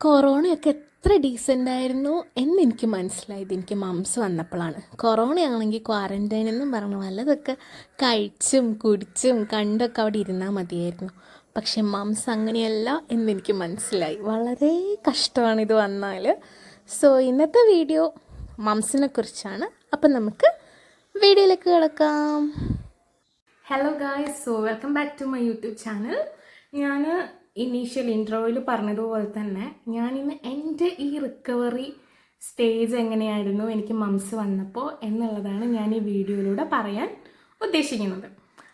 കൊറോണയൊക്കെ എത്ര ഡീസന്റ് ആയിരുന്നു എന്ന് എനിക്ക് മനസ്സിലായത്. എനിക്ക് മംസ് വന്നപ്പോഴാണ്. കൊറോണയാണെങ്കിൽ ക്വാറന്റൈൻ എന്നും പറഞ്ഞു വല്ലതൊക്കെ കഴിച്ചും കുടിച്ചും കണ്ടൊക്കെ അവിടെ ഇരുന്നാൽ മതിയായിരുന്നു. പക്ഷെ മംസ് അങ്ങനെയല്ല എന്നെനിക്ക് മനസ്സിലായി. വളരെ കഷ്ടമാണ് ഇത് വന്നാൽ. സോ ഇന്നത്തെ വീഡിയോ മംസിനെ കുറിച്ചാണ്. അപ്പം നമുക്ക് വീഡിയോയിലേക്ക് കിടക്കാം. Hello guys so welcome back to my YouTube channel ഞാൻ ഇനീഷ്യൽ ഇൻട്രോയിൽ പറഞ്ഞതുപോലെ തന്നെ ഞാനിന്ന് എന്റെ ഈ റിക്കവറി സ്റ്റേജ് എങ്ങനെയായിരുന്നു എനിക്ക് മംസ് വന്നപ്പോൾ എന്നുള്ളതാണ് ഞാൻ ഈ വീഡിയോയിലൂടെ പറയാൻ ഉദ്ദേശിക്കുന്നത്.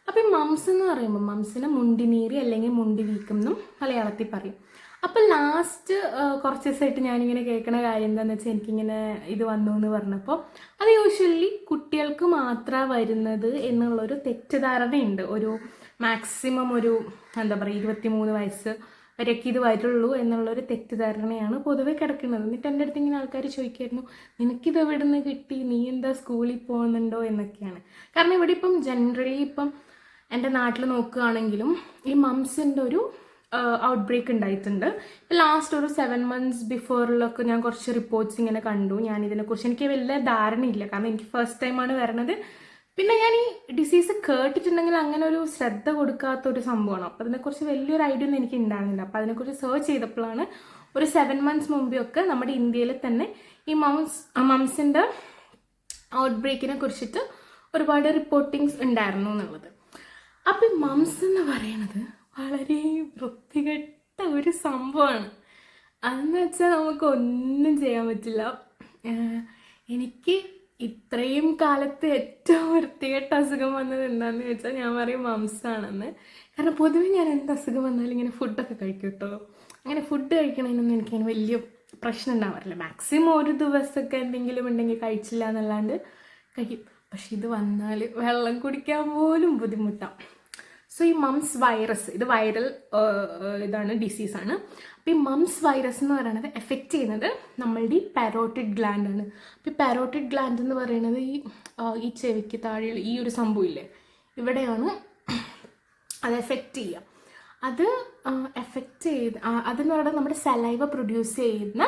അപ്പോൾ ഈ മംസ് എന്ന് പറയുമ്പോൾ മംസിനെ മുണ്ടിനീരി അല്ലെങ്കിൽ മുണ്ടി വീക്കം എന്നും മലയാളത്തിൽ പറയും. അപ്പം ലാസ്റ്റ് കുറച്ച് ദിവസമായിട്ട് ഞാനിങ്ങനെ കേൾക്കുന്ന കാര്യം എന്താണെന്ന് വെച്ചാൽ എനിക്കിങ്ങനെ ഇത് വന്നു എന്ന് പറഞ്ഞപ്പോൾ അത് യൂഷ്വലി കുട്ടികൾക്ക് മാത്രമാണ് വരുന്നത് എന്നുള്ളൊരു തെറ്റിദ്ധാരണയുണ്ട്. ഒരു മാക്സിമം ഒരു എന്താ പറയുക ഇരുപത്തി മൂന്ന് വയസ്സ് വരെയൊക്കെ ഇത് വരുള്ളൂ എന്നുള്ളൊരു തെറ്റിദ്ധാരണയാണ് പൊതുവെ കിടക്കുന്നത്. എന്നിട്ട് എന്റെ അടുത്ത് ഇങ്ങനെ ആൾക്കാർ ചോദിക്കായിരുന്നു നിനക്കിത് എവിടെ നിന്ന് കിട്ടി? നീ എന്താ സ്കൂളിൽ പോകുന്നുണ്ടോ? എന്നൊക്കെയാണ്. കാരണം ഇവിടെ ഇപ്പം ജനറലി ഇപ്പം എന്റെ നാട്ടിൽ നോക്കുകയാണെങ്കിലും ഈ മംസിന്റെ ഒരു ഔട്ട് ബ്രേക്ക് ഉണ്ടായിട്ടുണ്ട്. ലാസ്റ്റ് ഒരു സെവൻ മന്ത്സ് ബിഫോറിലൊക്കെ ഞാൻ കുറച്ച് റിപ്പോർട്ട്സ് ഇങ്ങനെ കണ്ടു. ഞാൻ ഇതിനെക്കുറിച്ച് എനിക്ക് വലിയ ധാരണയില്ല. കാരണം എനിക്ക് ഫസ്റ്റ് ടൈമാണ് വരണത്. പിന്നെ ഞാൻ ഈ ഡിസീസ് കേട്ടിട്ടുണ്ടെങ്കിൽ അങ്ങനെ ഒരു ശ്രദ്ധ കൊടുക്കാത്ത ഒരു സംഭവമാണ്. അപ്പോൾ അതിനെക്കുറിച്ച് വലിയൊരു ഐഡിയ ഒന്നും എനിക്ക് ഉണ്ടായിരുന്നില്ല. അപ്പോൾ അതിനെക്കുറിച്ച് സെർച്ച് ചെയ്തപ്പോഴാണ് ഒരു സെവൻ മന്ത്സ് മുമ്പെയൊക്കെ നമ്മുടെ ഇന്ത്യയിൽ തന്നെ ഈ മംസ് മംസിന്റെ ഔട്ട് ബ്രേക്കിനെ കുറിച്ചിട്ട് ഒരുപാട് റിപ്പോർട്ടിങ്സ് ഉണ്ടായിരുന്നു എന്നുള്ളത്. അപ്പം മംസ് എന്ന് പറയുന്നത് വളരെ വൃത്തികെട്ട ഒരു സംഭവമാണ്. അതെന്ന് വെച്ചാൽ നമുക്ക് ഒന്നും ചെയ്യാൻ പറ്റില്ല. എനിക്ക് ഇത്രയും കാലത്ത് ഏറ്റവും വൃത്തികെട്ട അസുഖം വന്നത് എന്താണെന്ന് വെച്ചാൽ ഞാൻ പറയും മംസാണെന്ന്. കാരണം പൊതുവെ ഞാൻ എന്ത് അസുഖം വന്നാലും ഇങ്ങനെ ഫുഡൊക്കെ കഴിക്കും കേട്ടോ അങ്ങനെ ഫുഡ് കഴിക്കണതിനൊന്നും എനിക്ക് വലിയ പ്രശ്നം ഉണ്ടാവാറില്ല. മാക്സിമം ഒരു ദിവസമൊക്കെ എന്തെങ്കിലും ഉണ്ടെങ്കിൽ കഴിച്ചില്ല എന്നല്ലാണ്ട് കഴിക്കും. പക്ഷെ ഇത് വന്നാൽ വെള്ളം കുടിക്കാൻ പോലും ബുദ്ധിമുട്ടാണ് സോ ഈ മംസ് വൈറസ് ഇത് വൈറൽ ഇതാണ് ഡിസീസാണ് അപ്പോൾ ഈ മംസ് വൈറസ് എന്ന് പറയുന്നത് എഫക്റ്റ് ചെയ്യുന്നത് നമ്മളുടെ ഈ ഗ്ലാൻഡ് ആണ്. അപ്പോൾ ഈ പാരോട്ടിഡ് ഗ്ലാൻഡ് എന്ന് പറയുന്നത് ഈ ഈ ചെവിക്ക് താഴെ ഈ ഒരു സംഭവം ഇല്ലേ? ഇവിടെയാണ് അത് എഫക്റ്റ് ചെയ്യുക. അത് എഫക്റ്റ് ചെയ്ത് അതെന്ന് പറയുന്നത് നമ്മുടെ സലൈവ പ്രൊഡ്യൂസ് ചെയ്യുന്ന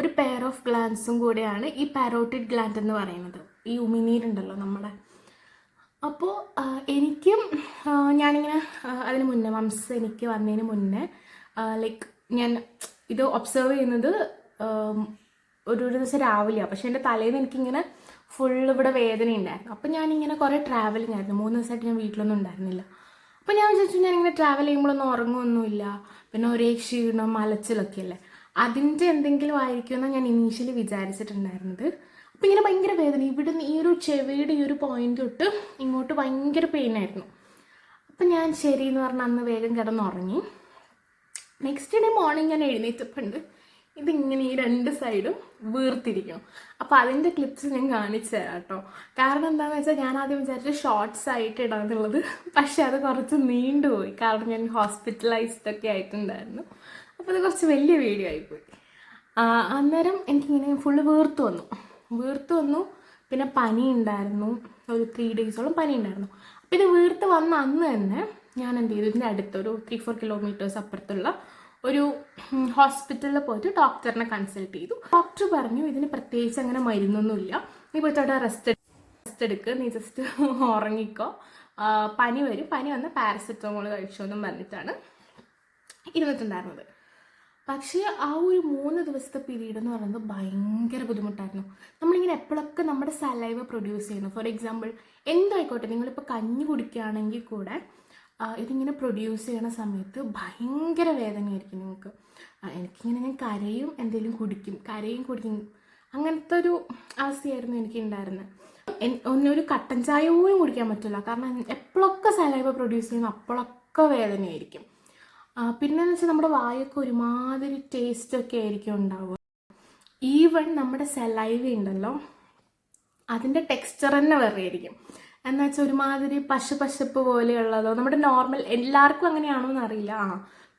ഒരു പെയർ ഓഫ് ഗ്ലാൻസും കൂടെയാണ് ഈ പാരോട്ടിഡ് ഗ്ലാൻഡ് എന്ന് പറയുന്നത്. ഈ ഉമിനീരുണ്ടല്ലോ നമ്മുടെ അപ്പോൾ എനിക്കും ഞാനിങ്ങനെ അതിന് മുന്നേ മംസ് എനിക്ക് വന്നതിന് മുന്നേ ലൈക്ക് ഞാൻ ഇത് ഒബ്സർവ് ചെയ്യുന്നത് ഒരു ഒരു ദിവസം രാവിലെയാണ് പക്ഷെ എന്റെ തലേന്ന് എനിക്കിങ്ങനെ ഫുൾ ഇവിടെ വേദന ഉണ്ടായിരുന്നു. അപ്പം ഞാനിങ്ങനെ കുറേ ട്രാവലിംഗ് ആയിരുന്നു. മൂന്ന് ദിവസമായിട്ട് ഞാൻ വീട്ടിലൊന്നും ഉണ്ടായിരുന്നില്ല. അപ്പം ഞാൻ വിചാരിച്ചു ഞാനിങ്ങനെ ട്രാവൽ ചെയ്യുമ്പോഴൊന്നും ഉറങ്ങുമൊന്നുമില്ല പിന്നെ ഒരേ ക്ഷീണം മലച്ചിലൊക്കെ അല്ലേ അതിന്റെ എന്തെങ്കിലും ആയിരിക്കുമെന്നാണ് ഞാൻ ഇനീഷ്യലി വിചാരിച്ചിട്ടുണ്ടായിരുന്നത്. അപ്പം ഇങ്ങനെ ഭയങ്കര വേദന. ഇവിടുന്ന് ഈ ഒരു ചെവിയുടെ ഈ ഒരു പോയിന്റ് തൊട്ട് ഇങ്ങോട്ട് ഭയങ്കര പെയിൻ ആയിരുന്നു. അപ്പം ഞാൻ ശരി എന്ന് പറഞ്ഞ് അന്ന് വേഗം കിടന്നുറങ്ങി. നെക്സ്റ്റ് ഡേ മോർണിംഗ് ഞാൻ എഴുന്നേറ്റപ്പുണ്ട്. ഇതിങ്ങനെ ഈ രണ്ട് സൈഡും വീർത്തിരിക്കണം അപ്പോൾ അതിന്റെ ക്ലിപ്സ് ഞാൻ കാണിച്ചു തരാം കേട്ടോ. കാരണം എന്താണെന്ന് വെച്ചാൽ ഞാൻ ആദ്യം വിചാരിച്ച ഷോർട്ട്സ് ആയിട്ട് ഇടാന്നുള്ളത്. പക്ഷേ അത് കുറച്ച് നീണ്ടുപോയി. കാരണം ഞാൻ ഹോസ്പിറ്റലൈസ്ഡ് ഒക്കെ ആയിട്ടുണ്ടായിരുന്നു. അപ്പോൾ അത് കുറച്ച് വലിയ വീഡിയോ ആയിപ്പോയി അന്നേരം എനിക്കിങ്ങനെ ഫുള്ള് വീർത്ത് വന്നു. വീർത്ത് വന്നു പിന്നെ പനി ഉണ്ടായിരുന്നു ഒരു ത്രീ ഡേയ്സോളം പനി ഉണ്ടായിരുന്നു അപ്പോൾ ഇത് വീർത്ത് വന്ന അന്ന് തന്നെ ഞാൻ എന്ത് ചെയ്തു? ഇതിന്റെ അടുത്തൊരു ത്രീ ഫോർ കിലോമീറ്റേഴ്സ് അപ്പുറത്തുള്ള ഒരു ഹോസ്പിറ്റലിൽ പോയിട്ട് ഡോക്ടറിനെ കൺസൾട്ട് ചെയ്തു. ഡോക്ടർ പറഞ്ഞു ഇതിന് പ്രത്യേകിച്ച് അങ്ങനെ മരുന്നൊന്നുമില്ല. നീ പോയിട്ട് അവിടെ റെസ്റ്റ് റെസ്റ്റ് എടുക്കുക നീ ജസ്റ്റ് ഉറങ്ങിക്കോ. പനി വരും. പനി വന്ന് പാരസെറ്റമോൾ കഴിച്ചോ എന്നും പറഞ്ഞിട്ടാണ് ഇരുന്നിട്ടുണ്ടായിരുന്നത്. പക്ഷേ ആ ഒരു മൂന്ന് ദിവസത്തെ പീരീഡ് എന്ന് പറയുന്നത് ഭയങ്കര ബുദ്ധിമുട്ടായിരുന്നു. നമ്മളിങ്ങനെ എപ്പോഴൊക്കെ നമ്മുടെ സലൈവ പ്രൊഡ്യൂസ് ചെയ്യുന്നു? ഫോർ എക്സാമ്പിൾ എന്തായിക്കോട്ടെ നിങ്ങളിപ്പോൾ കഞ്ഞി കുടിക്കുകയാണെങ്കിൽ കൂടെ ഇതിങ്ങനെ പ്രൊഡ്യൂസ് ചെയ്യണ സമയത്ത് ഭയങ്കര വേദനയായിരിക്കും നിങ്ങൾക്ക്. എനിക്കിങ്ങനെ ഞാൻ കരയും എന്തെങ്കിലും കുടിക്കും കരയും കുടിക്കും. അങ്ങനത്തെ ഒരു അവസ്ഥയായിരുന്നു എനിക്ക് ഉണ്ടായിരുന്നത് ഒന്നൊരു കട്ടൻ ചായ പോലും കുടിക്കാൻ പറ്റില്ല. കാരണം എപ്പോഴൊക്കെ സലൈവ പ്രൊഡ്യൂസ് ചെയ്യുന്നു അപ്പോഴൊക്കെ വേദനയായിരിക്കും. പിന്നെന്ന് വെച്ചാൽ നമ്മുടെ വായൊക്കെ ഒരുമാതിരി ടേസ്റ്റ് ഒക്കെ ആയിരിക്കും ഉണ്ടാവുക. ഈവൺ നമ്മുടെ സലൈവ ഉണ്ടല്ലോ അതിന്റെ ടെക്സ്ചർ തന്നെ വേറെ ആയിരിക്കും. എന്ന് വെച്ചാൽ ഒരുമാതിരി പശു പശപ്പ് പോലെയുള്ളതോ നമ്മുടെ നോർമൽ എല്ലാവർക്കും അങ്ങനെയാണോ എന്ന് അറിയില്ല. ആ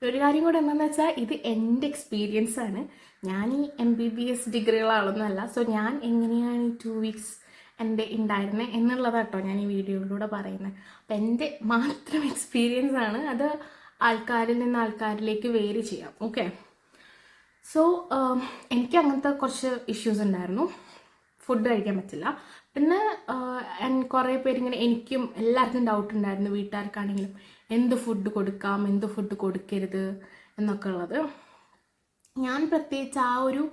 ഒരു കാര്യം കൂടെ എന്താണെന്ന് വെച്ചാൽ ഇത് എന്റെ എക്സ്പീരിയൻസ് ആണ്. ഞാൻ ഈ എം ബി ബി എസ് ഡിഗ്രികളാളൊന്നുമല്ല സോ ഞാൻ എങ്ങനെയാണ് ഈ ടു വീക്സ് എന്റെ ഉണ്ടായിരുന്നത് എന്നുള്ളതാട്ടോ ഞാൻ ഈ വീഡിയോയിലൂടെ പറയുന്നത് അപ്പം എന്റെ മാത്രം എക്സ്പീരിയൻസ് ആണ്. അത് ആൾക്കാരിൽ നിന്ന് ആൾക്കാരിലേക്ക് വേരി ചെയ്യാം. ഓക്കെ സോ എനിക്ക് അങ്ങനത്തെ കുറച്ച് ഇഷ്യൂസ് ഉണ്ടായിരുന്നു. ഫുഡ് കഴിക്കാൻ പറ്റില്ല. പിന്നെ കുറേ പേരിങ്ങനെ എനിക്കും എല്ലാവർക്കും ഡൗട്ട് ഉണ്ടായിരുന്നു. വീട്ടുകാർക്കാണെങ്കിലും എന്ത് ഫുഡ് കൊടുക്കാം എന്ത് ഫുഡ് കൊടുക്കരുത് എന്നൊക്കെ ഉള്ളത്. ഞാൻ പ്രത്യേകിച്ച് ആ ഒരു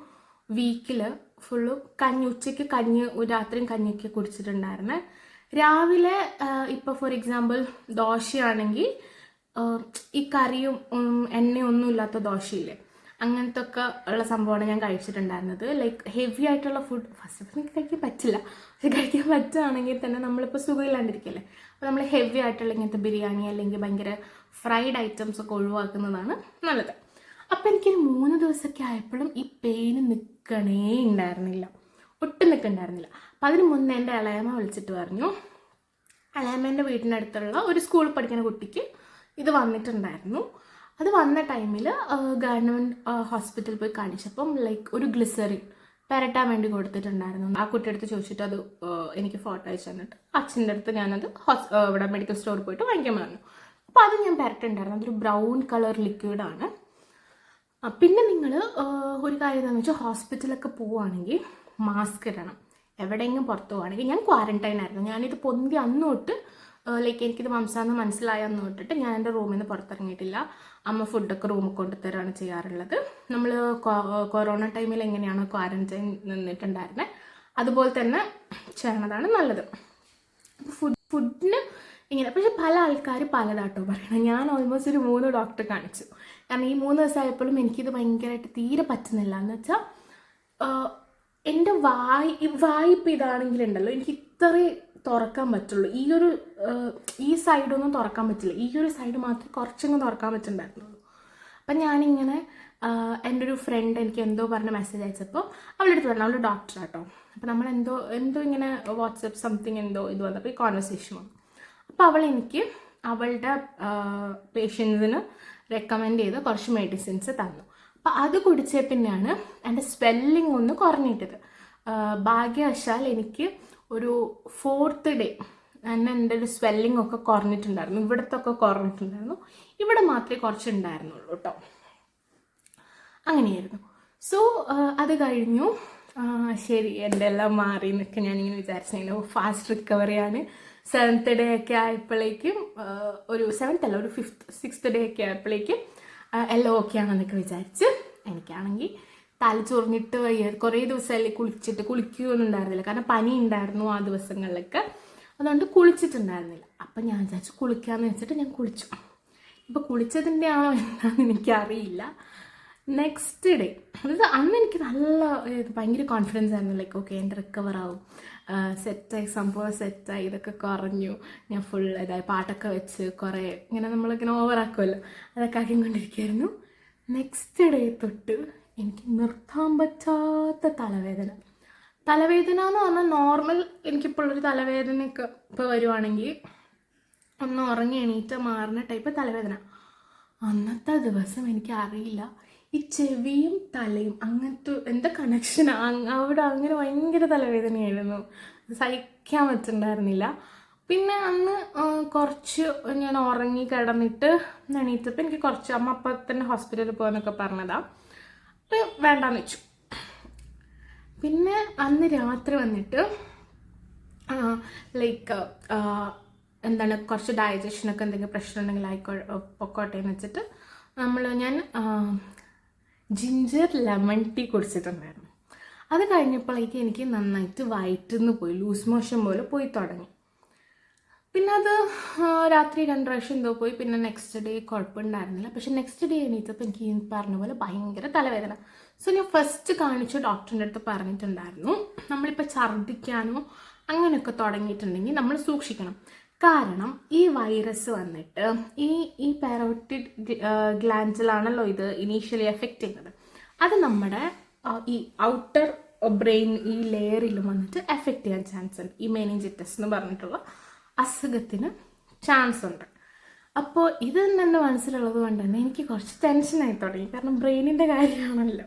വീക്കിൽ ഫുള്ള് കഞ്ഞി ഉച്ചയ്ക്ക് കഞ്ഞി രാത്രിയും കഞ്ഞിയൊക്കെ കുടിച്ചിട്ടുണ്ടായിരുന്നെ. രാവിലെ ഇപ്പോൾ ഫോർ എക്സാമ്പിൾ ദോശയാണെങ്കിൽ ഈ കറിയും എണ്ണയൊന്നും ഇല്ലാത്ത ദോശയില്ലേ? അങ്ങനത്തെ ഒക്കെ ഉള്ള സംഭവമാണ് ഞാൻ കഴിച്ചിട്ടുണ്ടായിരുന്നത്. ലൈക്ക് ഹെവി ആയിട്ടുള്ള ഫുഡ് ഫസ്റ്റ് ഓഫ് എനിക്ക് കഴിക്കാൻ പറ്റില്ല. പക്ഷെ കഴിക്കാൻ പറ്റുകയാണെങ്കിൽ തന്നെ നമ്മളിപ്പോൾ സുഖമില്ലാണ്ടിരിക്കല്ലേ? അപ്പോൾ നമ്മൾ ഹെവി ആയിട്ടുള്ള ഇങ്ങനത്തെ ബിരിയാണി അല്ലെങ്കിൽ ഭയങ്കര ഫ്രൈഡ് ഐറ്റംസ് ഒക്കെ ഒഴിവാക്കുന്നതാണ് നല്ലത്. അപ്പോൾ എനിക്കൊരു മൂന്ന് ദിവസമൊക്കെ ആയപ്പോഴും ഈ പെയിന് നിൽക്കണേ ഉണ്ടായിരുന്നില്ല ഒട്ടും നിൽക്കണ്ടായിരുന്നില്ല അപ്പം അതിന് മുന്നേ എന്റെ ഇളയമ്മ വിളിച്ചിട്ട് പറഞ്ഞു. അളയമ്മേന്റെ വീട്ടിനടുത്തുള്ള ഒരു സ്കൂളിൽ പഠിക്കുന്ന കുട്ടിക്ക് ഇത് വന്നിട്ടുണ്ടായിരുന്നു. അത് വന്ന ടൈമിൽ ഗവൺമെന്റ് ഹോസ്പിറ്റലിൽ പോയി കാണിച്ചപ്പം ലൈക്ക് ഒരു ഗ്ലിസറിൻ പെരട്ടാൻ വേണ്ടി കൊടുത്തിട്ടുണ്ടായിരുന്നു. ആ കുട്ടിയടുത്ത് ചോദിച്ചിട്ട് അത് എനിക്ക് ഫോട്ടോ അയച്ചു തന്നിട്ട് അച്ഛന്റെ അടുത്ത് ഞാനത് ഹോസ് ഇവിടെ മെഡിക്കൽ സ്റ്റോറിൽ പോയിട്ട് വാങ്ങിക്കാൻ പറഞ്ഞു. അപ്പോൾ അത് ഞാൻ പെരട്ടുണ്ടായിരുന്നു അതൊരു ബ്രൗൺ കളർ ലിക്വിഡാണ് പിന്നെ നിങ്ങൾ ഒരു കാര്യം എന്താണെന്ന് വെച്ചാൽ ഹോസ്പിറ്റലൊക്കെ പോവുകയാണെങ്കിൽ മാസ്ക് ഇടണം. എവിടെയെങ്കിലും പുറത്ത് പോവുകയാണെങ്കിൽ ഞാൻ ക്വാറന്റൈൻ ആയിരുന്നു. ഞാനിത് പൊന്തി അന്ന് തൊട്ട് ലൈക്ക് എനിക്കിത് മംസാന്ന് മനസ്സിലായെന്ന് തൊട്ടിട്ട് ഞാൻ എന്റെ റൂമിൽ നിന്ന് പുറത്തിറങ്ങിയിട്ടില്ല. അമ്മ ഫുഡൊക്കെ റൂമിൽ കൊണ്ടുതരാണ് ചെയ്യാറുള്ളത്. നമ്മൾ കൊറോണ ടൈമിൽ എങ്ങനെയാണ് ക്വാറന്റൈൻ നിന്നിട്ടുണ്ടായിരുന്നത് അതുപോലെ തന്നെ ചെയ്യണതാണ് നല്ലത്. ഫുഡ് ഫുഡിന് ഇങ്ങനെ പക്ഷെ പല ആൾക്കാർ പലതാട്ടോ പറയണം. ഞാൻ ഓൾമോസ്റ്റ് ഒരു മൂന്ന് ഡോക്ടർ കാണിച്ചു. കാരണം ഈ മൂന്ന് ദിവസമായപ്പോഴും എനിക്കിത് ഭയങ്കരമായിട്ട് തീരെ പറ്റുന്നില്ല. എന്ന് വെച്ചാൽ എന്റെ വായ് വായ്പ ഇതാണെങ്കിലുണ്ടല്ലോ എനിക്ക് ഇത്രയും തുറക്കാൻ പറ്റുള്ളൂ. ഈ ഒരു ഈ സൈഡൊന്നും തുറക്കാൻ പറ്റില്ല. ഈ ഒരു സൈഡ് മാത്രം കുറച്ചൊന്നും തുറക്കാൻ പറ്റുന്നുണ്ടായിരുന്നുള്ളൂ. അപ്പം ഞാനിങ്ങനെ എന്റെ ഒരു ഫ്രണ്ട് എനിക്ക് എന്തോ പറഞ്ഞ മെസ്സേജ് അയച്ചപ്പോൾ അവളുടെ അടുത്ത് പറഞ്ഞു. അവൾ ഡോക്ടറാട്ടോ അപ്പോൾ നമ്മൾ എന്തോ എന്തോ ഇങ്ങനെ വാട്സപ്പ് സംതിങ് എന്തോ ഇത് വന്നപ്പോൾ ഈ കോൺവെർസേഷൻ വന്നു. അപ്പോൾ അവൾ എനിക്ക് അവളുടെ പേഷ്യൻസിന് റെക്കമെൻഡ് ചെയ്ത് കുറച്ച് മെഡിസിൻസ് തന്നു. അപ്പോൾ അത് കുടിച്ച പിന്നെയാണ് എന്റെ സ്വെല്ലിംഗ് ഒന്ന് കുറഞ്ഞിട്ടത്. ഭാഗ്യവശാൽ എനിക്ക് ഒരു ഫോർത്ത് ഡേ തന്നെ എന്റെ ഒരു സ്വെല്ലിംഗ് ഒക്കെ കുറഞ്ഞിട്ടുണ്ടായിരുന്നു. ഇവിടുത്തെ ഒക്കെ കുറഞ്ഞിട്ടുണ്ടായിരുന്നു. ഇവിടെ മാത്രമേ കുറച്ചുണ്ടായിരുന്നുള്ളൂ കേട്ടോ അങ്ങനെയായിരുന്നു. സോ അത് കഴിഞ്ഞു. ശരി എന്റെ എല്ലാം മാറി എന്നൊക്കെ ഞാനിങ്ങനെ വിചാരിച്ചിങ്ങനെ ഫാസ്റ്റ് റിക്കവറിയാണ് സെവൻത്ത് ഡേ ഒക്കെ ആയപ്പോഴേക്കും ഒരു സെവൻത്ത് അല്ല ഒരു ഫിഫ്ത്ത് സിക്സ്ത് ഡേ ഒക്കെ ആയപ്പോഴേക്കും എല്ലാം ഓക്കെ ആണെന്നൊക്കെ വിചാരിച്ച് എനിക്കാണെങ്കിൽ തല ചൊറിഞ്ഞിട്ട് വയ്യ. കുറേ ദിവസമല്ലേ കുളിച്ചിട്ട് കുളിക്കുകയൊന്നും ഉണ്ടായിരുന്നില്ല. കാരണം പനി ഉണ്ടായിരുന്നു ആ ദിവസങ്ങളിലൊക്കെ. അതുകൊണ്ട് കുളിച്ചിട്ടുണ്ടായിരുന്നില്ല. അപ്പം ഞാൻ വിചാരിച്ചു കുളിക്കാമെന്ന് വെച്ചിട്ട് ഞാൻ കുളിച്ചു. ഇപ്പോൾ കുളിച്ചതിന്റെ ആണോ എന്താണെന്ന് എനിക്കറിയില്ല. നെക്സ്റ്റ് ഡേ അതായത് അന്ന് എനിക്ക് നല്ല ഭയങ്കര കോൺഫിഡൻസ് ആയിരുന്നു. ലൈക്ക് ഓക്കെ എന്റെ റിക്കവർ ആവും. സെറ്റായി സംഭവം സെറ്റായി ഇതൊക്കെ കുറഞ്ഞു. ഞാൻ ഫുൾ ഇതായി പാട്ടൊക്കെ വെച്ച് കുറേ ഇങ്ങനെ നമ്മളിങ്ങനെ ഓവറാക്കുമല്ലോ അതൊക്കെ ആക്കിക്കൊണ്ടിരിക്കുകയായിരുന്നു. നെക്സ്റ്റ് ഡേ തൊട്ട് എനിക്ക് നിർത്താൻ പറ്റാത്ത തലവേദന. തലവേദന എന്ന് പറഞ്ഞാൽ നോർമൽ ഒരു തലവേദനയൊക്കെ ഇപ്പോൾ വരുവാണെങ്കിൽ ഒന്ന് ഉറങ്ങി എണീറ്റ് മാറുന്ന ടൈപ്പ് തലവേദന. അന്നത്തെ ദിവസം എനിക്ക് അറിയില്ല ഈ ചെവിയും തലയും അങ്ങനത്തെ എന്താ കണക്ഷൻ അവിടെ അങ്ങനെ ഭയങ്കര തലവേദനയായിരുന്നു. സഹിക്കാൻ പറ്റുന്നുണ്ടായിരുന്നില്ല പിന്നെ അന്ന് കുറച്ച് ഞാൻ ഉറങ്ങി കിടന്നിട്ട് എണീറ്റപ്പോൾ എനിക്ക് കുറച്ച് അമ്മ അപ്പം തന്നെ ഹോസ്പിറ്റലിൽ പോകാനൊക്കെ പറഞ്ഞതാ. അപ്പോൾ വേണ്ടാന്ന് വെച്ചു. പിന്നെ അന്ന് രാത്രി വന്നിട്ട് ലൈക്ക് എന്താണ് കുറച്ച് ഡൈജഷനൊക്കെ എന്തെങ്കിലും പ്രശ്നം ഉണ്ടെങ്കിൽ ആയിക്കോ പൊക്കോട്ടെ എന്ന് വെച്ചിട്ട് നമ്മൾ ഞാൻ ജിഞ്ചർ ലെമൺ ടീ കുടിച്ചിട്ടുണ്ടായിരുന്നു. അത് കഴിഞ്ഞപ്പോഴേക്ക് എനിക്ക് നന്നായിട്ട് വയറ്റിൽ നിന്ന് പോയി ലൂസ് മോഷൻ പോലെ പോയി തുടങ്ങി. പിന്നെ അത് രാത്രി രണ്ട് പ്രാവശ്യം എന്തോ പോയി. പിന്നെ നെക്സ്റ്റ് ഡേ കുഴപ്പമുണ്ടായിരുന്നില്ല. പക്ഷെ നെക്സ്റ്റ് ഡേ എണീറ്റപ്പോൾ എനിക്ക് ഈ പറഞ്ഞ പോലെ ഭയങ്കര തലവേദന. സോ ഞാൻ ഫസ്റ്റ് കാണിച്ച ഡോക്ടറിന്റെ അടുത്ത് പറഞ്ഞിട്ടുണ്ടായിരുന്നു. നമ്മളിപ്പോൾ ഛർദ്ദിക്കാനോ അങ്ങനെയൊക്കെ തുടങ്ങിയിട്ടുണ്ടെങ്കിൽ നമ്മൾ സൂക്ഷിക്കണം. കാരണം ഈ വൈറസ് വന്നിട്ട് ഈ ഈ പാരോട്ടിഡ് ഗ്ലാൻസിലാണല്ലോ ഇത് ഇനീഷ്യലി എഫക്റ്റ് ചെയ്യുന്നത്. അത് നമ്മുടെ ഈ ഔട്ടർ ബ്രെയിൻ ഈ ലെയറിലും വന്നിട്ട് എഫക്റ്റ് ചെയ്യാൻ ചാൻസ് ഉണ്ട്. ഈ മെനിഞ്ചിറ്റസ് എന്ന് പറഞ്ഞിട്ടുള്ള അസുഖത്തിന് ചാൻസ് ഉണ്ട്. അപ്പോൾ ഇത് തന്നെ മനസ്സിലുള്ളത് കൊണ്ട് തന്നെ എനിക്ക് കുറച്ച് ടെൻഷനായി തുടങ്ങി. കാരണം ബ്രെയിനിന്റെ കാര്യമാണല്ലോ.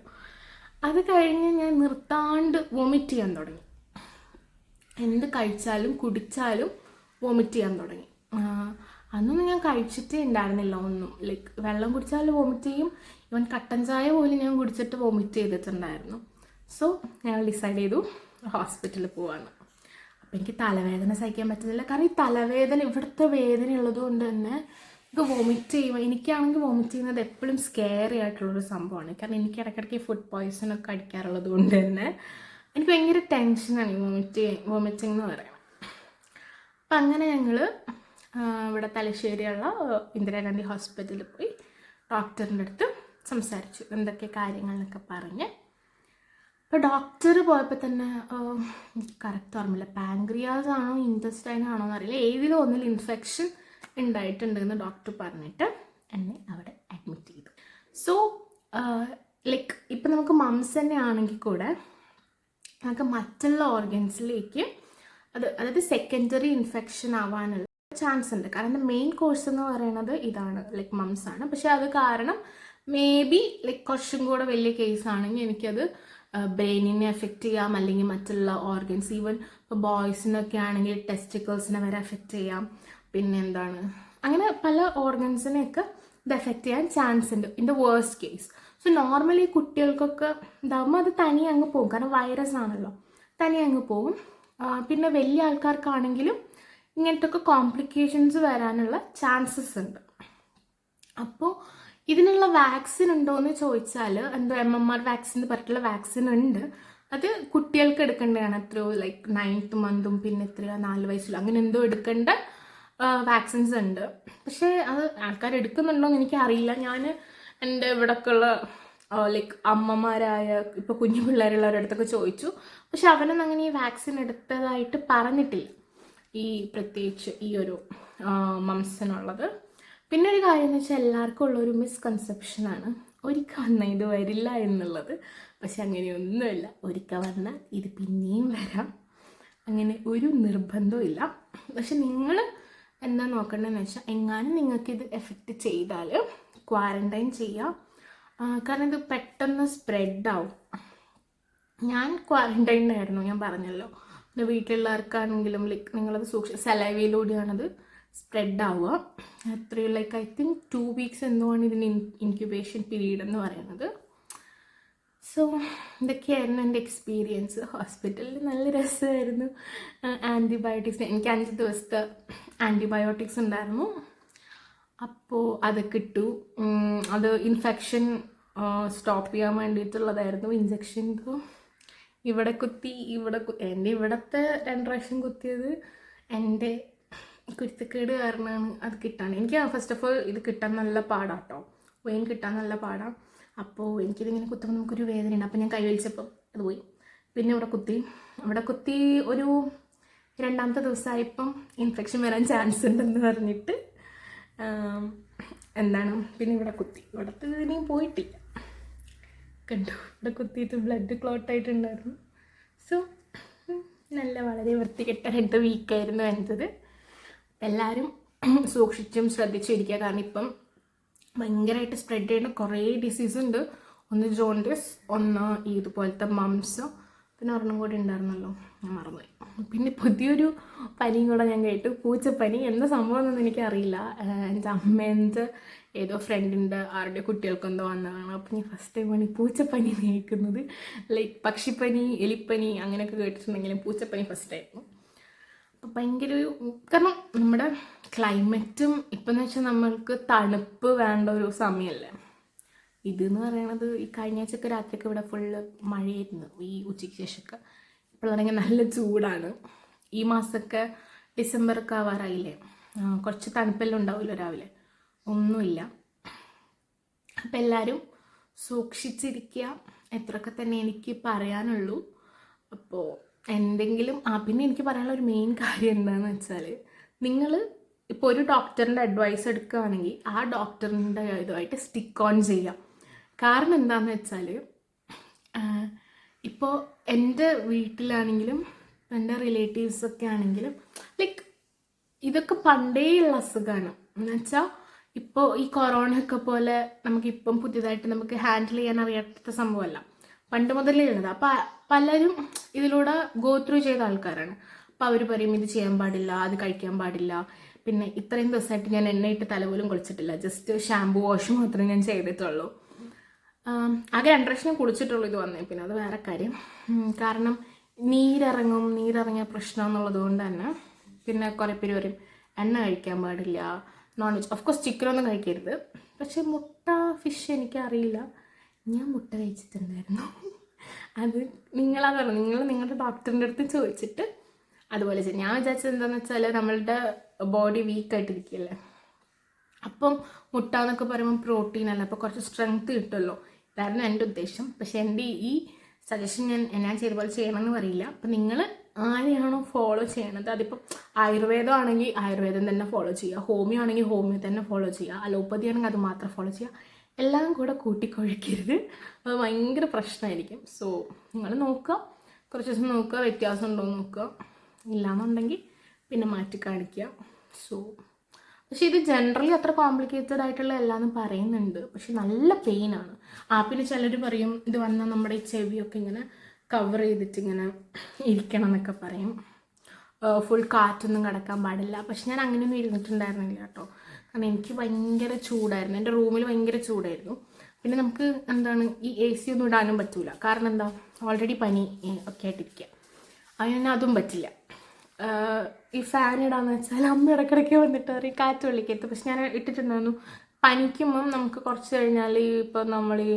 അത് കഴിഞ്ഞ് ഞാൻ നിർത്താണ്ട് വൊമിറ്റ് ചെയ്യാൻ തുടങ്ങി. എന്ത് കഴിച്ചാലും കുടിച്ചാലും വൊമിറ്റ് ചെയ്യാൻ തുടങ്ങി. അന്നൊന്നും ഞാൻ കഴിച്ചിട്ടേ ഉണ്ടായിരുന്നില്ല ഒന്നും. ലൈക്ക് വെള്ളം കുടിച്ചാൽ വോമിറ്റ് ചെയ്യും. ഇവൻ കട്ടൻ ചായ പോലും ഞാൻ കുടിച്ചിട്ട് വോമിറ്റ് ചെയ്തിട്ടുണ്ടായിരുന്നു. സോ ഞങ്ങൾ ഡിസൈഡ് ചെയ്തു ഹോസ്പിറ്റലിൽ പോവാണ് അപ്പം എനിക്ക് തലവേദന സഹിക്കാൻ പറ്റുന്നില്ല. കാരണം ഈ തലവേദന ഇവിടുത്തെ വേദന ഉള്ളത് കൊണ്ട് തന്നെ എനിക്ക് വോമിറ്റ് ചെയ്യുമ്പോൾ എനിക്കാണെങ്കിൽ വോമിറ്റ് ചെയ്യുന്നത് എപ്പോഴും സ്കെയറി ആയിട്ടുള്ളൊരു സംഭവമാണ്. കാരണം എനിക്ക് ഇടയ്ക്കിടയ്ക്ക് ഫുഡ് പോയ്സൺ ഒക്കെ അടിക്കാറുള്ളത് കൊണ്ട് തന്നെ എനിക്ക് ഭയങ്കര ടെൻഷനാണ് ഈ വോമിറ്റ് വോമിറ്റിംഗ് എന്ന് പറയുന്നത് അപ്പം അങ്ങനെ ഞങ്ങൾ ഇവിടെ തലശ്ശേരിയുള്ള ഇന്ദിരാഗാന്ധി ഹോസ്പിറ്റലിൽ പോയി ഡോക്ടറിന്റെ അടുത്ത് സംസാരിച്ചു. എന്തൊക്കെ കാര്യങ്ങൾ എന്നൊക്കെ പറഞ്ഞ്. അപ്പോൾ ഡോക്ടർ പോയപ്പോൾ തന്നെ കറക്റ്റ് ഓർമ്മയില്ല. പാങ്ക്രിയാസ് ആണോ ഇന്റസ്റ്റൈൻ ആണോ എന്നറിയില്ല. ഏതിലും ഒന്നിൽ ഇൻഫെക്ഷൻ ഉണ്ടായിട്ടുണ്ടെന്ന് ഡോക്ടർ പറഞ്ഞിട്ട് എന്നെ അവിടെ അഡ്മിറ്റ് ചെയ്തു. സോ ലൈക്ക് ഇപ്പം നമുക്ക് മംസ് തന്നെ ആണെങ്കിൽ കൂടെ നമുക്ക് മറ്റുള്ള ഓർഗൻസിലേക്ക് അത് അതായത് സെക്കൻഡറി ഇൻഫെക്ഷൻ ആവാനുള്ള ചാൻസ് ഉണ്ട്. കാരണം മെയിൻ കോഴ്സ് എന്ന് പറയുന്നത് ഇതാണ് ലൈക്ക് മംസ് ആണ്. പക്ഷെ അത് കാരണം മേ ബി ലൈക്ക് കുറച്ചും കൂടെ വലിയ കേസ് ആണെങ്കിൽ എനിക്കത് ബ്രെയിനിനെ എഫക്റ്റ് ചെയ്യാം അല്ലെങ്കിൽ മറ്റുള്ള ഓർഗൻസ് ഈവൻ ഇപ്പോൾ ബോയ്സിനൊക്കെ ആണെങ്കിൽ ടെസ്റ്റിക്കിൾസിനെ വരെ എഫക്റ്റ് ചെയ്യാം. പിന്നെ എന്താണ്? അങ്ങനെ പല ഓർഗൻസിനെയൊക്കെ ഇത് എഫക്റ്റ് ചെയ്യാൻ ചാൻസ് ഉണ്ട്. In the worst case so normally കുട്ടികൾക്കൊക്കെ ഇതാകുമ്പോൾ അത് തനിയെ അങ്ങ് പോകും. കാരണം വൈറസ് ആണല്ലോ. തനിയെ അങ്ങ് പോകും. പിന്നെ വലിയ ആൾക്കാർക്കാണെങ്കിലും ഇങ്ങനത്തെ ഒക്കെ കോംപ്ലിക്കേഷൻസ് വരാനുള്ള ചാൻസസ് ഉണ്ട്. അപ്പോൾ ഇതിനുള്ള വാക്സിൻ ഉണ്ടോ എന്ന് ചോദിച്ചാൽ എന്തോ എം എം ആർ വാക്സിൻ എന്ന് പറഞ്ഞിട്ടുള്ള വാക്സിൻ ഉണ്ട്. അത് കുട്ടികൾക്ക് എടുക്കേണ്ടതാണ്. എത്രയോ ലൈക്ക് നയൻത്ത് മന്തും പിന്നെ എത്രയോ നാല് വയസ്സിലും അങ്ങനെ എന്തോ എടുക്കേണ്ട വാക്സിൻസ് ഉണ്ട്. പക്ഷേ അത് ആൾക്കാർ എടുക്കുന്നുണ്ടോ എന്ന് എനിക്കറിയില്ല. ഞാൻ എന്റെ ഇവിടൊക്കെയുള്ള ലൈക്ക് അമ്മമാരായ ഇപ്പോൾ കുഞ്ഞു പിള്ളേരുള്ളവരുടെ അടുത്തൊക്കെ ചോദിച്ചു. പക്ഷെ അവനൊന്നും അങ്ങനെ ഈ വാക്സിൻ എടുത്തതായിട്ട് പറഞ്ഞിട്ടില്ല. ഈ പ്രത്യേകിച്ച് ഈ ഒരു മംസിനുള്ളത്. പിന്നെ ഒരു കാര്യം എന്ന് വെച്ചാൽ എല്ലാവർക്കും ഉള്ള ഒരു മിസ്കൺസെപ്ഷനാണ് ഒരിക്കൽ വന്നാൽ ഇത് വരില്ല എന്നുള്ളത്. പക്ഷെ അങ്ങനെയൊന്നുമില്ല. ഒരിക്കൽ വന്നാൽ ഇത് പിന്നെയും വരാം. അങ്ങനെ ഒരു നിർബന്ധവും ഇല്ല. പക്ഷെ നിങ്ങൾ എന്താ നോക്കേണ്ടതെന്ന് വെച്ചാൽ എങ്ങാനും നിങ്ങൾക്ക് ഇത് എഫക്റ്റ് ചെയ്താൽ ക്വാറന്റൈൻ ചെയ്യാം. കാരണം ഇത് പെട്ടെന്ന് സ്പ്രെഡാവും ഞാൻ ക്വാറന്റൈനിലായിരുന്നു ഞാൻ പറഞ്ഞല്ലോ. പിന്നെ വീട്ടിലുള്ളവർക്കാണെങ്കിലും ലൈക്ക് നിങ്ങളത് സൂക്ഷി സലൈവയിലൂടെയാണത്. സ്പ്രെഡ് ആവുക. Three like I think two weeks എന്തുമാണ് ഇതിന് ഇൻക്യുബേഷൻ പീരീഡ് എന്ന് പറയുന്നത്. സോ ഇതൊക്കെയായിരുന്നു എന്റെ എക്സ്പീരിയൻസ് ഹോസ്പിറ്റലിൽ നല്ല രസമായിരുന്നു. ആന്റിബയോട്ടിക്സ് എനിക്ക് അഞ്ച് ദിവസത്തെ ആന്റിബയോട്ടിക്സ് ഉണ്ടായിരുന്നു. അപ്പോൾ അത് കിട്ടു. അത് ഇൻഫെക്ഷൻ സ്റ്റോപ്പ് ചെയ്യാൻ വേണ്ടിയിട്ടുള്ളതായിരുന്നു. ഇഞ്ചക്ഷൻ ഇവിടെ കുത്തി ഇവിടെ എന്റെ ഇവിടത്തെ രണ്ട് പ്രാവശ്യം കുത്തിയത് എന്റെ കുരുത്തക്കേട് കാരണമാണ് അത് കിട്ടാൻ. എനിക്ക് ഫസ്റ്റ് ഓഫ് ഓൾ ഇത് കിട്ടാൻ നല്ല പാടാട്ടോ. വെയിൻ കിട്ടാൻ നല്ല പാടാണ് അപ്പോൾ എനിക്കിതിങ്ങനെ കുത്തുമ്പോൾ നമുക്കൊരു വേദനയുണ്ട് അപ്പോൾ ഞാൻ കൈ വലിച്ചപ്പോൾ അത് പോയി. പിന്നെ ഇവിടെ കുത്തി. ഇവിടെ കുത്തി ഒരു രണ്ടാമത്തെ ദിവസമായപ്പം ഇൻഫെക്ഷൻ വരാൻ ചാൻസ് ഉണ്ടെന്ന് പറഞ്ഞിട്ട് എന്താണ് പിന്നെ ഇവിടെ കുത്തി. ഇവിടത്തെ ഇതിനെയും പോയിട്ടില്ല. കണ്ടു? ഇവിടെ കുത്തിയിട്ട് ബ്ലഡ് ക്ലോട്ട് ആയിട്ടുണ്ടായിരുന്നു. സോ നല്ല വളരെ വൃത്തികെട്ട രണ്ട് വീക്കായിരുന്നു എന്റെത്. എല്ലാവരും സൂക്ഷിച്ചും ശ്രദ്ധിച്ചും ഇരിക്കുക. കാരണം ഇപ്പം ഭയങ്കരമായിട്ട് സ്പ്രെഡ് ചെയ്യുന്ന കുറേ ഡിസീസ് ഉണ്ട്. ഒന്ന് ജോണ്ടിസ് ഒന്ന് ഈ ഇതുപോലത്തെ മംസ്. പിന്നെ ഒരെണ്ണം കൂടി ഉണ്ടായിരുന്നല്ലോ. ഞാൻ മറന്നുപോയി. പിന്നെ പുതിയൊരു പനിയും കൂടെ ഞാൻ കേട്ടു. പൂച്ചപ്പനി എന്താ സംഭവം എന്നൊന്നും എനിക്കറിയില്ല. എന്റെ അമ്മേന്റെ ഏതോ ഫ്രണ്ടിന്റെ ആരുടെ കുട്ടികൾക്ക് എന്തോ വന്നതാണ്. അപ്പം ഞാൻ ഫസ്റ്റ് ടൈമാണ് ഈ പൂച്ചപ്പനി കേൾക്കുന്നത്. ലൈക്ക് പക്ഷിപ്പനി എലിപ്പനി അങ്ങനെയൊക്കെ കേട്ടിട്ടുണ്ടെങ്കിലും പൂച്ചപ്പനി ഫസ്റ്റ് അപ്പം ഭയങ്കര ഒരു കാരണം നമ്മുടെ ക്ലൈമറ്റും ഇപ്പം എന്ന് വെച്ചാൽ നമ്മൾക്ക് തണുപ്പ് വേണ്ട ഒരു സമയമല്ലേ ഇതെന്ന് പറയണത് ഈ കഴിഞ്ഞ ആഴ്ചയൊക്കെ രാത്രിയൊക്കെ ഇവിടെ ഫുള്ള് മഴയായിരുന്നു. ഈ ഉച്ചയ്ക്ക് ശേഷമൊക്കെ. ഇപ്പോഴാണെങ്കിൽ നല്ല ചൂടാണ്. ഈ മാസമൊക്കെ ഡിസംബറൊക്കെ ആവാറായില്ലേ? കുറച്ച് തണുപ്പെല്ലാം ഉണ്ടാവില്ല രാവിലെ? ഒന്നുമില്ല. അപ്പം എല്ലാവരും സൂക്ഷിച്ചിരിക്കുക എത്രയൊക്കെ തന്നെ എനിക്ക് പറയാനുള്ളൂ. അപ്പോൾ എന്തെങ്കിലും ആ പിന്നെ എനിക്ക് പറയാനുള്ള ഒരു മെയിൻ കാര്യം എന്താണെന്ന് വെച്ചാൽ നിങ്ങൾ ഇപ്പോൾ ഒരു ഡോക്ടറിന്റെ അഡ്വൈസ് എടുക്കുകയാണെങ്കിൽ ആ ഡോക്ടറിന്റെ ഇതുമായിട്ട് സ്റ്റിക്ക് ഓൺ ചെയ്യാം കാരണം എന്താണെന്ന് വെച്ചാൽ ഇപ്പോൾ എന്റെ വീട്ടിലാണെങ്കിലും എന്റെ റിലേറ്റീവ്സൊക്കെ ആണെങ്കിലും ലൈക്ക് ഇതൊക്കെ പണ്ടേയുള്ള അസുഖമാണ് എന്നുവെച്ചാൽ ഇപ്പോൾ ഈ കൊറോണ ഒക്കെ പോലെ നമുക്കിപ്പം പുതിയതായിട്ട് നമുക്ക് ഹാൻഡിൽ ചെയ്യാൻ അറിയാത്ത സംഭവമല്ല. പണ്ട് മുതലേ ഉള്ളത്. അപ്പം പലരും ഇതിലൂടെ ഗോ ത്രൂ ചെയ്ത ആൾക്കാരാണ്. അപ്പം അവർ പറയും ഇത് ചെയ്യാൻ പാടില്ല അത് കഴിക്കാൻ പാടില്ല. പിന്നെ ഇത്രയും ദിവസമായിട്ട് ഞാൻ എണ്ണയിട്ട് തല പോലും കുളിച്ചിട്ടില്ല. ജസ്റ്റ് ഷാമ്പു വാഷ് മാത്രമേ ഞാൻ ചെയ്തിട്ടുള്ളൂ. ആകെ രണ്ട് പ്രാവശ്യം കുളിച്ചിട്ടുള്ളൂ ഇത് വന്നേ. പിന്നെ അത് വേറെ കാര്യം. കാരണം നീരിറങ്ങും നീരിറങ്ങിയ പ്രശ്നം എന്നുള്ളത് കൊണ്ട് തന്നെ പിന്നെ കുറേ പേര് പറയും എണ്ണ കഴിക്കാൻ പാടില്ല നോൺ വെജ് ഓഫ് കോഴ്സ് ചിക്കനൊന്നും കഴിക്കരുത്. പക്ഷെ മുട്ട ഫിഷ് എനിക്കറിയില്ല. ഞാൻ മുട്ട കഴിച്ചിട്ടുണ്ടായിരുന്നു. അത് നിങ്ങളതാണ് നിങ്ങൾ നിങ്ങളുടെ ഡോക്ടറിന്റെ അടുത്ത് ചോദിച്ചിട്ട് അതുപോലെ ചെയ്യും ഞാൻ വിചാരിച്ചത് എന്താണെന്ന് വെച്ചാൽ നമ്മളുടെ ബോഡി വീക്കായിട്ടിരിക്കുകയല്ലേ അപ്പം മുട്ട എന്നൊക്കെ പറയുമ്പോൾ പ്രോട്ടീൻ അല്ല? അപ്പോൾ കുറച്ച് സ്ട്രെങ്ത് കിട്ടുമല്ലോ. ഇതായിരുന്നു എന്റെ ഉദ്ദേശം. പക്ഷെ എന്റെ ഈ സജഷൻ ഞാൻ ഞാൻ ചെയ്ത പോലെ ചെയ്യണമെന്ന് പറയില്ല. അപ്പം നിങ്ങൾ ആരെയാണോ ഫോളോ ചെയ്യണത്? അതിപ്പം ആയുർവേദം ആണെങ്കിൽ ആയുർവേദം തന്നെ ഫോളോ ചെയ്യുക. ഹോമിയോ ആണെങ്കിൽ ഹോമിയോ തന്നെ ഫോളോ ചെയ്യുക. അലോപ്പതി ആണെങ്കിൽ അത് മാത്രം ഫോളോ ചെയ്യുക. എല്ലാം കൂടെ കൂട്ടിക്കൊഴിക്കരുത്. അത് ഭയങ്കര പ്രശ്നമായിരിക്കും. സോ നിങ്ങൾ നോക്കുക. കുറച്ച് ദിവസം നോക്കുക. വ്യത്യാസം ഉണ്ടോ എന്ന് നോക്കുക. ഇല്ലാന്നുണ്ടെങ്കിൽ പിന്നെ മാറ്റി കാണിക്കുക. സോ പക്ഷെ ഇത് ജനറലി അത്ര കോംപ്ലിക്കേറ്റഡ് ആയിട്ടുള്ള എല്ലാന്ന് പറയുന്നുണ്ട്. പക്ഷെ നല്ല പെയിനാണ് ആ പിന്നെ ചിലർ പറയും ഇത് വന്നാൽ നമ്മുടെ ഈ ചെവിയൊക്കെ ഇങ്ങനെ കവർ ചെയ്തിട്ട് ഇങ്ങനെ ഇരിക്കണം എന്നൊക്കെ പറയും. ഫുൾ കാറ്റൊന്നും കിടക്കാൻ പാടില്ല. പക്ഷെ ഞാൻ അങ്ങനെയൊന്നും ഇരുന്നിട്ടുണ്ടായിരുന്നില്ല കേട്ടോ. കാരണം എനിക്ക് ഭയങ്കര ചൂടായിരുന്നു. എന്റെ റൂമിൽ ഭയങ്കര ചൂടായിരുന്നു. പിന്നെ നമുക്ക് എന്താണ് ഈ എ സി ഒന്നും ഇടാനും പറ്റൂല. കാരണം എന്താ? ഓൾറെഡി പനി ഒക്കെ ആയിട്ടിരിക്കുക അതിന് അതും പറ്റില്ല. ഈ ഫാൻ ഇടാന്ന് വെച്ചാൽ അമ്മ ഇടയ്ക്കിടയ്ക്ക് വന്നിട്ട് പറയും കാറ്റ് വെള്ളിക്കരുത് പക്ഷെ ഞാൻ ഇട്ടിട്ടുണ്ടായിരുന്നു. പനിക്കുമ്പം നമുക്ക് കുറച്ച് കഴിഞ്ഞാൽ ഇപ്പം നമ്മൾ ഈ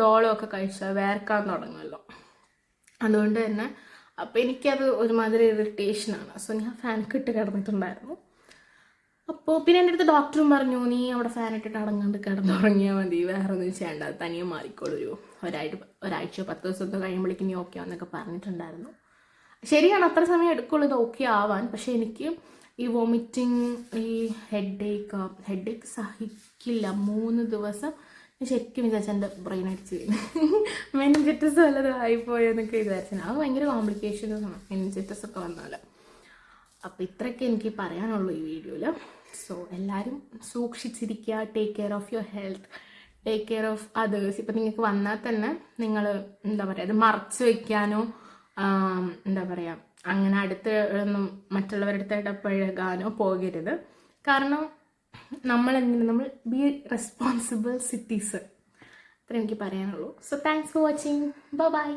ഡോളോ ഒക്കെ കഴിച്ചാൽ വേർക്കാൻ തുടങ്ങുമല്ലോ. അതുകൊണ്ട് തന്നെ അപ്പം എനിക്കത് ഒരുമാതിരി ഇറിറ്റേഷനാണ് സോ ഞാൻ ഫാൻ ഇട്ട് കിടന്നിട്ടുണ്ടായിരുന്നു. അപ്പോൾ പിന്നെ എന്റെ അടുത്ത് ഡോക്ടറും പറഞ്ഞു നീ അവിടെ ഫാൻ ഇട്ടിട്ട് അടങ്ങാണ്ട് കിടന്നുറങ്ങിയാൽ മതി. വേറെ ഒന്നും ചെയ്യേണ്ട തനിയെ മാറിക്കോളൂ ഒരു ഒരാഴ്ച ഒരാഴ്ച പത്ത് ദിവസമൊക്കെ കഴിയുമ്പോഴേക്കും നീ ഓക്കെ ആവെന്നൊക്കെ പറഞ്ഞിട്ടുണ്ടായിരുന്നു. ശരിയാണ് അത്ര സമയം എടുക്കുള്ളൂ ഇത് ഓക്കെ ആവാൻ. പക്ഷെ എനിക്ക് ഈ വോമിറ്റിംഗ് ഈ ഹെഡ് ഏക്ക് ഹെഡ് ഏക്ക് സഹിക്കില്ല. മൂന്ന് ദിവസം ഞാൻ ശരിക്കും വിചാരിച്ച എന്റെ ബ്രെയിൻ അടിച്ച് മെനിഞ്ചിറ്റസ് വല്ലതും ആയിപ്പോയെന്നൊക്കെ വിചാരിച്ചു. അത് ഭയങ്കര കോംപ്ലിക്കേഷൻസ് ആണ്. മെനിഞ്ചിറ്റസ് ഒക്കെ വന്നാൽ അപ്പോൾ ഇത്രയ്ക്ക് എനിക്ക് പറയാനുള്ളൂ ഈ വീഡിയോയിൽ സോ എല്ലാവരും സൂക്ഷിച്ചിരിക്കുക. Take care of your health take care of others ഇപ്പം നിങ്ങൾക്ക് വന്നാൽ തന്നെ നിങ്ങൾ എന്താ പറയുക അത് മറച്ചു വെക്കാനോ എന്താ പറയുക അങ്ങനെ അടുത്ത് ഒന്നും മറ്റുള്ളവരുടെ അടുത്ത് ഇടപഴകാനോ പോകരുത്. കാരണം നമ്മൾ എങ്ങനെ നമ്മൾ ബി റെസ്പോൺസിബിൾ സിറ്റീസൺ അത്ര എനിക്ക് പറയാനുള്ളൂ. So thanks for watching bye